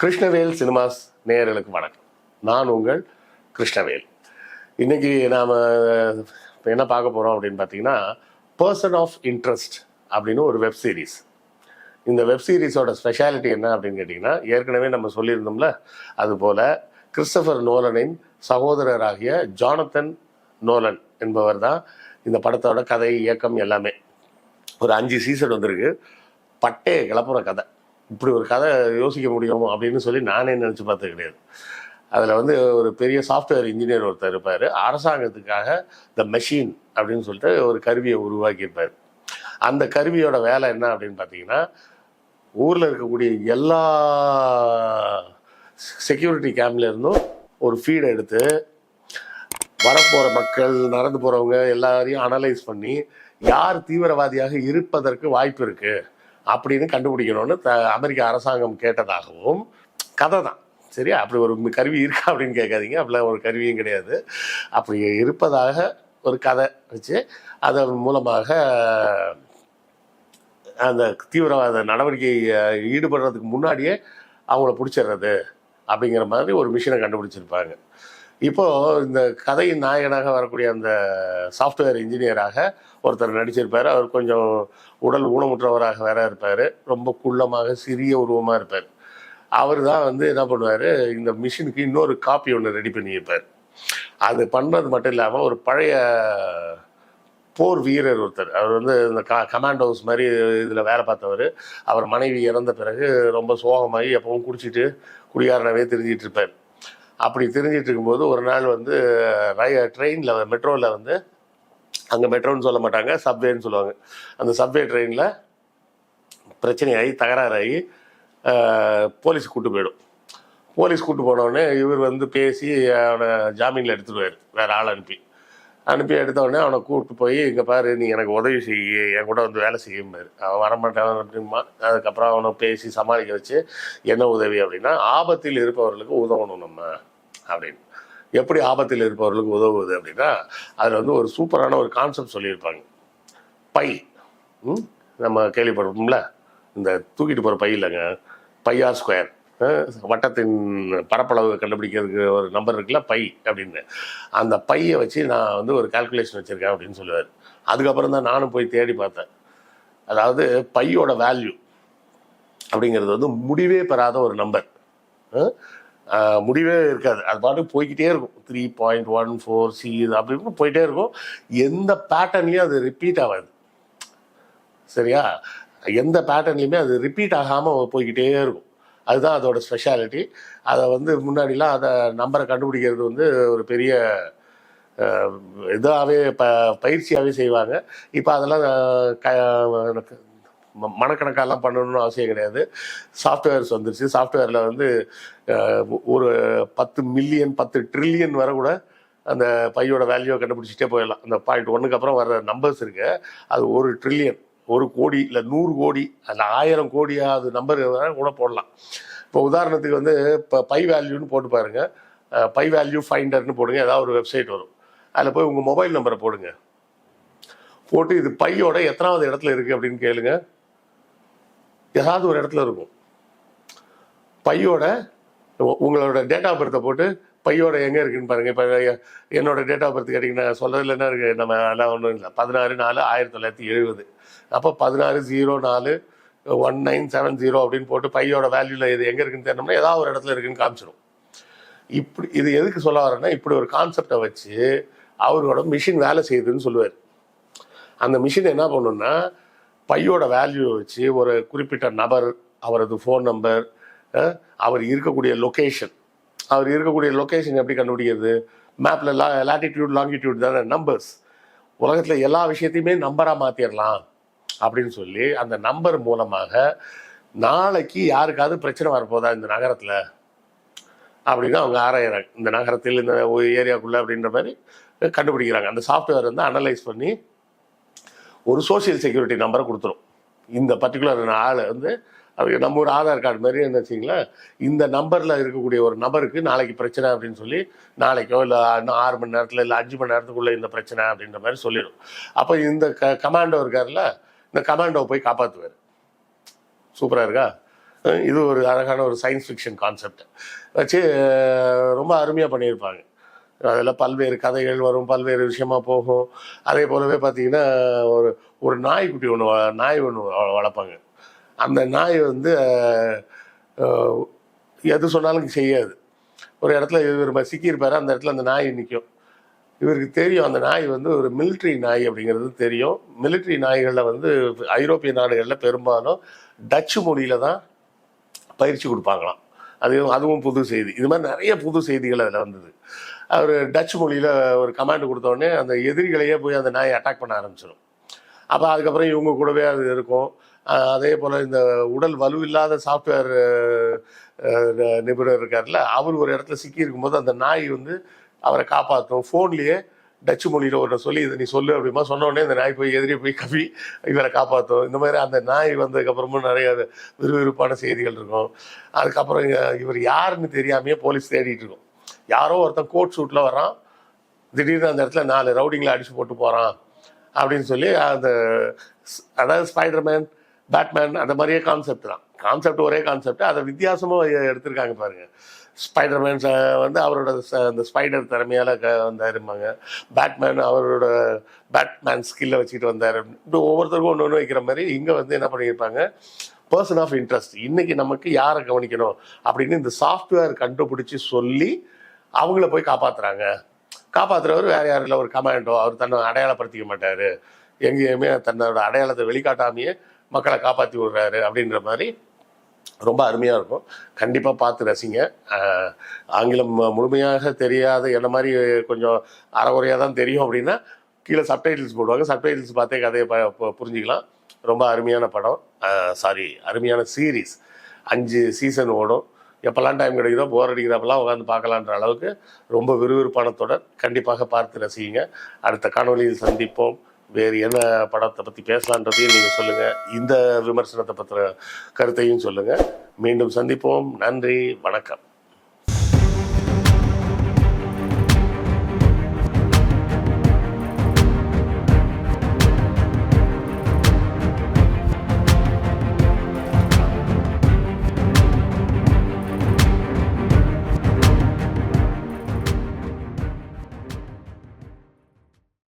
Krishnavel cinemas நேயர்களுக்கு வணக்கம். நான் உங்கள் கிருஷ்ணவேல். இன்னைக்கு நாம் இப்போ என்ன பார்க்க போகிறோம் அப்படின்னு பார்த்தீங்கன்னா பர்சன் ஆஃப் இன்ட்ரெஸ்ட் அப்படின்னு ஒரு வெப் சீரிஸ் இந்த வெப் சீரிஸோட ஸ்பெஷாலிட்டி என்ன அப்படின்னு கேட்டிங்கன்னா ஏற்கனவே நம்ம சொல்லியிருந்தோம்ல அதுபோல் கிறிஸ்டபர் நோலனின் சகோதரராகிய ஜானத்தன் நோலன் என்பவர் தான் இந்த படத்தோட கதை இயக்கம் எல்லாமே. ஒரு அஞ்சு சீசன் வந்திருக்கு. பட்டே கிளப்புற கதை. இப்படி ஒரு கதை யோசிக்க முடியும் அப்படின்னு சொல்லி நானே நினச்சி பார்த்தது கிடையாது. அதில் வந்து ஒரு பெரிய சாஃப்ட்வேர் இன்ஜினியர் ஒருத்தர் இருப்பார். அரசாங்கத்துக்காக த மெஷின் அப்படின்னு சொல்லிட்டு ஒரு கருவியை உருவாக்கியிருப்பார். அந்த கருவியோட வேலை என்ன அப்படின்னு பார்த்தீங்கன்னா ஊரில் இருக்கக்கூடிய எல்லா செக்யூரிட்டி கேம்ப்லேருந்தும் ஒரு ஃபீடை எடுத்து வரப்போகிற மக்கள் நடந்து போகிறவங்க எல்லாரையும் அனலைஸ் பண்ணி யார் தீவிரவாதியாக இருப்பதற்கு வாய்ப்பு இருக்கு அப்படின்னு கண்டுபிடிக்கணும்னு த அமெரிக்க அரசாங்கம் கேட்டதாகவும் கதை தான். சரி அப்படி ஒரு கருவி இருக்கா அப்படின்னு கேட்காதீங்க. அப்படிலாம் ஒரு கருவியும் கிடையாது. அப்படி இருப்பதாக ஒரு கதை வச்சு அதன் மூலமாக அந்த தீவிரவாத நடவடிக்கை ஈடுபடுறதுக்கு முன்னாடியே அவங்கள பிடிச்சிடுறது அப்படிங்கிற மாதிரி ஒரு மிஷினை கண்டுபிடிச்சிருப்பாங்க. இப்போ இந்த கதையின் நாயகனாக வரக்கூடிய அந்த சாஃப்ட்வேர் இன்ஜினியராக ஒருத்தர் நடிச்சிருப்பார். அவர் கொஞ்சம் உடல் ஊனமுற்றவராக வேற இருப்பார். ரொம்ப குள்ளமாக சிறிய உருவமாக இருப்பார். அவர் தான் வந்து என்ன பண்ணுவார்? இந்த மிஷினுக்கு இன்னொரு காப்பி ஒன்று ரெடி பண்ணியிருப்பார். அது பண்ணுறது மட்டும் இல்லாமல் ஒரு பழைய போர் வீரர் ஒருத்தர். அவர் வந்து இந்த க கமாண்டோஸ் மாதிரி இதில் வேலை பார்த்தவர். அவர் மனைவி இறந்த பிறகு ரொம்ப சோகமாகி எப்பவும் குடிச்சிட்டு குடிகாரனாவே தெரிஞ்சிட்டு இருப்பார். அப்படி தெரிஞ்சிட்டு இருக்கும்போது ஒரு நாள் வந்து ட்ரெயினில் மெட்ரோவில் வந்து அங்கே மெட்ரோன்னு சொல்ல மாட்டாங்க சப்வேன்னு சொல்லுவாங்க. அந்த சப்வே ட்ரெயினில் பிரச்சனையாகி தகராறாகி போலீஸ் கூட்டு போயிடும். போலீஸ் கூட்டு போனோடனே இவர் வந்து பேசி அவனை ஜாமீனில் எடுத்துடுவார். வேறு ஆள் அனுப்பி. அனுப்பி எடுத்தோடனே அவனை கூப்பிட்டு போய் இங்கே பாரு நீ எனக்கு உதவி செய்ய என் கூட வந்து வேலை செய்யும்பாரு அவன் வரமாட்டான் அப்படிமா. அதுக்கப்புறம் அவனை பேசி சமாளிக்க வச்சு என்ன உதவி? அப்படின்னா ஆபத்தில் இருப்பவர்களுக்கு உதவணும் நம்ம அப்படின்னு. எப்படி ஆபத்தில் இருப்பவர்களுக்கு உதவுவது அப்படின்னா அதில் வந்து ஒரு சூப்பரான ஒரு கான்செப்ட் சொல்லியிருப்பாங்க. பை. ம்? நம்ம கேள்விப்படுறோம்ல இந்த தூக்கிட்டு போகிற பை இல்லைங்க. Pi r square. வட்டத்தின் பரப்பளவு கண்டுபிடிக்கிறதுக்கு ஒரு நம்பர் இருக்குல்ல பை அப்படின்னு. அந்த பையை வச்சு நான் வந்து ஒரு கால்குலேஷன் வச்சுருக்கேன் அப்படின்னு சொல்லுவார். அதுக்கப்புறம் தான் நானும் போய் தேடி பார்த்தேன். அதாவது பையோட வேல்யூ அப்படிங்கிறது வந்து முடிவே பெறாத ஒரு நம்பர் முடிவே இருக்காது. அது பாட்டுக்கு போய்கிட்டே இருக்கும். த்ரீ பாயிண்ட் ஒன் ஃபோர் சி இது அப்படின்னு போயிட்டே இருக்கும். எந்த பேட்டர்ன்லேயும் அது ரிப்பீட் ஆகாது. சரியா? எந்த பேட்டர்ன்லையுமே அது ரிப்பீட் ஆகாமல் போய்கிட்டே இருக்கும். அதுதான் அதோட ஸ்பெஷாலிட்டி அதை வந்து முன்னாடிலாம் அதை நம்பரை கண்டுபிடிக்கிறது வந்து ஒரு பெரிய இதாகவே ப பயிற்சியாகவே செய்வாங்க. இப்போ அதெல்லாம் க ம- மனக்கணக்காலாம் பண்ணணும்னு அவசியம் கிடையாது. சாஃப்ட்வேர்ஸ் வந்துருச்சு. சாஃப்ட்வேரில் வந்து ஒரு பத்து மில்லியன் பத்து ட்ரில்லியன் வர கூட அந்த பையோட வேல்யூவை கண்டுபிடிச்சிட்டே போயிடலாம். அந்த பாயிண்ட் ஒன்றுக்கு அப்புறம் வர நம்பர்ஸ் இருக்கு. அது ஒரு ட்ரில்லியன் ஒரு கோடி இல்லை நூறு கோடி அந்த ஆயிரம் கோடியாவது நம்பர் கூட போடலாம். இப்போ உதாரணத்துக்கு வந்து இப்போ பை வேல்யூன்னு போட்டு பாருங்க. பை வேல்யூ ஃபைண்டர்னு போடுங்க. ஏதாவது ஒரு வெப்சைட் வரும். அதில் போய் உங்கள் மொபைல் நம்பரை போடுங்க. போட்டு இது பையோட எத்தனாவது இடத்துல இருக்குது அப்படின்னு கேளுங்க. ஏதாவது ஒரு இடத்துல இருக்கும். பையோட உங்களோட டேட் ஆஃப் பர்த்தை போட்டு பையோட எங்கே இருக்குன்னு பாருங்கள் இப்போ என்னோட டேட் ஆஃப் பர்த் கேட்டிங்கன்னா சொல்கிறதுல என்ன இருக்குது நம்ம எல்லாம் ஒன்றும் இல்லை. பதினாறு நாலு ஆயிரத்தி தொள்ளாயிரத்தி எழுபது. அப்போ பதினாறு ஜீரோ நாலு ஒன் நைன் செவன் ஜீரோ அப்படின்னு போட்டு பையோட வேல்யூவில் இது எங்கே இருக்குன்னு தெரியணும்னா ஏதாவது ஒரு இடத்துல இருக்குன்னு காமிச்சிடும் இப்படி இது எதுக்கு சொல்ல வரேன்னா இப்படி ஒரு கான்செப்டை வச்சு அவரோட மிஷின் வேலை செய்யுதுன்னு சொல்லுவார். அந்த மிஷின் என்ன பண்ணுன்னா பையோட வேல்யூவை வச்சு ஒரு குறிப்பிட்ட நபர் அவரது ஃபோன் நம்பர் அவர் இருக்கக்கூடிய லொக்கேஷன் அவர் இருக்கக்கூடிய லொக்கேஷன் எப்படி கண்டுபிடிக்கிறது? மேப்பில் லா லாட்டிடியூட் லாங்கிடியூட் தானே நம்பர்ஸ் உலகத்தில் எல்லா விஷயத்தையுமே நம்பராக மாற்றிடலாம் அப்படின்னு சொல்லி அந்த நம்பர் மூலமாக நாளைக்கு யாருக்காவது பிரச்சனை வரப்போதா இந்த நகரத்தில்? அப்படின்னு அவங்க ஆராயிறாங்க. இந்த நகரத்தில் இந்த ஏரியாக்குள்ளே அப்படின்ற மாதிரி கண்டுபிடிக்கிறாங்க. அந்த சாஃப்ட்வேர் வந்து அனலைஸ் பண்ணி ஒரு சோசியல் செக்யூரிட்டி நம்பரை கொடுத்துரும். இந்த பர்டிகுலர் ஆள் வந்து அப்படி நம்ம ஒரு ஆதார் கார்டு மாதிரி என்ன வச்சிங்களேன் இந்த நம்பரில் இருக்கக்கூடிய ஒரு நபருக்கு நாளைக்கு பிரச்சனை அப்படின்னு சொல்லி நாளைக்கோ இல்லை இன்னும் ஆறு மணி நேரத்தில் இல்லை அஞ்சு மணி நேரத்துக்குள்ளே இந்த பிரச்சனை அப்படின்ற மாதிரி சொல்லிடும். அப்போ இந்த க கமாண்டோ இருக்கார்ல இந்த கமாண்டோவை போய் காப்பாற்றுவார் சூப்பராக இருக்கா? இது ஒரு அழகான ஒரு சயின்ஸ் ஃபிக்ஷன் கான்செப்ட். வச்சு ரொம்ப அருமையாக பண்ணியிருப்பாங்க. அதில் பல்வேறு கதைகள் வரும் பல்வேறு விஷயமா போகும். அதே போலவே பார்த்தீங்கன்னா ஒரு ஒரு நாய்க்குட்டி ஒன்று நாய் ஒன்று வளர்ப்பாங்க. அந்த நாய் வந்து எது சொன்னாலும் செய்யாது. ஒரு இடத்துல இவர் சிக்கியிருப்பார் அந்த இடத்துல அந்த நாய் நிற்கும் இவருக்கு தெரியும் அந்த நாய் வந்து ஒரு மிலிட்ரி நாய் அப்படிங்கிறது தெரியும். மிலிட்ரி நாய்களில் வந்து ஐரோப்பிய நாடுகளில் பெரும்பாலும் டச்சு மொழியில் தான் பயிற்சி கொடுப்பாங்களாம். அதுவும் அதுவும் புது செய்தி. இது மாதிரி நிறைய புது செய்திகள் அதில் வந்தது. அவர் டச் மொழியில் ஒரு கமாண்ட் கொடுத்தோடனே அந்த எதிரிகளையே போய் அந்த நாயை அட்டாக் பண்ண ஆரம்பிச்சிடும் அப்போ அதுக்கப்புறம் இவங்க கூடவே அது இருக்கும். அதே போல் இந்த உடல் வலுவில்லாத சாஃப்ட்வேர் நிபுணர் இருக்கார்ல அவர் ஒரு இடத்துல சிக்கி இருக்கும்போது அந்த நாய் வந்து அவரை காப்பாற்றும் ஃபோன்லேயே டச்சு மொழியில் ஒரு சொல்லி இதை நீ சொல்லு அப்படிமா சொன்னோடனே இந்த நாய் போய் எதிரே போய் கவி இவரை காப்பாற்றும் இந்த மாதிரி அந்த நாய் வந்ததுக்கப்புறமும் நிறைய விறுவிறுப்பான செய்திகள் இருக்கும். அதுக்கப்புறம் இவர் யாருன்னு தெரியாமையே போலீஸ் தேடிட்டு இருக்கும். யாரோ ஒருத்தன் கோட் ஷூட்டில் வரான் திடீர்னு அந்த இடத்துல நாலு ரவுடிங்கில் அடிச்சு போட்டு போகிறான் அப்படின்னு சொல்லி அந்த ஸ்- அதாவது ஸ்பைடர்மேன் பேட்மேன் அந்த மாதிரியே கான்செப்ட் தான். கான்செப்ட் ஒரே கான்செப்ட் அதை வித்தியாசமாக எடுத்திருக்காங்க பாருங்க. ஸ்பைடர்மேன் வந்து அவரோட ச- அந்த ஸ்பைடர் திறமையால் க வந்தாருமாங்க பேட்மேன் அவரோட பேட்மேன் ஸ்கில்லை வச்சுக்கிட்டு வந்தார். இப்படி ஒவ்வொருத்தருக்கும் ஒன்று ஒன்று வைக்கிற மாதிரி இங்கே வந்து என்ன பண்ணியிருப்பாங்க? பர்சன் ஆஃப் இன்ட்ரெஸ்ட் இன்னைக்கு நமக்கு யாரை கவனிக்கணும்? அப்படின்னு இந்த சாஃப்ட்வேர் கண்டுபிடிச்சி சொல்லி அவங்கள போய் காப்பாத்துறாங்க. காப்பாத்துறவர் வேற யாரும் இல்லை. ஒரு கமாண்டோ அவர் தன்னை அடையாளப்படுத்திக்க மாட்டாரு. எங்கேயுமே தன்னோட அடையாளத்தை வெளிக்காட்டாமையே மக்களை காப்பாற்றி விடுறாரு அப்படின்ற மாதிரி ரொம்ப அருமையாக இருக்கும். கண்டிப்பாக பார்த்து ரசிங்க. ஆங்கிலம் முழுமையாக தெரியாத என்ன மாதிரி கொஞ்சம் அறகுறையாக தான் தெரியும் அப்படின்னா கீழே சப்டைட்டில்ஸ் போடுவாங்க. சப்டைட்டில்ஸ் பார்த்தே கதையை ப- புரிஞ்சுக்கலாம். ரொம்ப அருமையான படம். சாரி அருமையான சீரீஸ் அஞ்சு சீசன் ஓடும். எப்போல்லாம் டைம் கிடைக்குதோ போர் அடிக்கிறப்பெல்லாம் உட்காந்து பார்க்கலான்ற அளவுக்கு ரொம்ப விறுவிறுப்பான தொடர் கண்டிப்பாக பார்த்து ரசிங்க அடுத்த காணொளியில் சந்திப்போம். வேறு என்ன படத்தை பற்றி பேசலான்றதையும் நீங்கள் சொல்லுங்கள் இந்த விமர்சனத்தை பற்றின கருத்தையும் சொல்லுங்கள் மீண்டும் சந்திப்போம். நன்றி. வணக்கம்.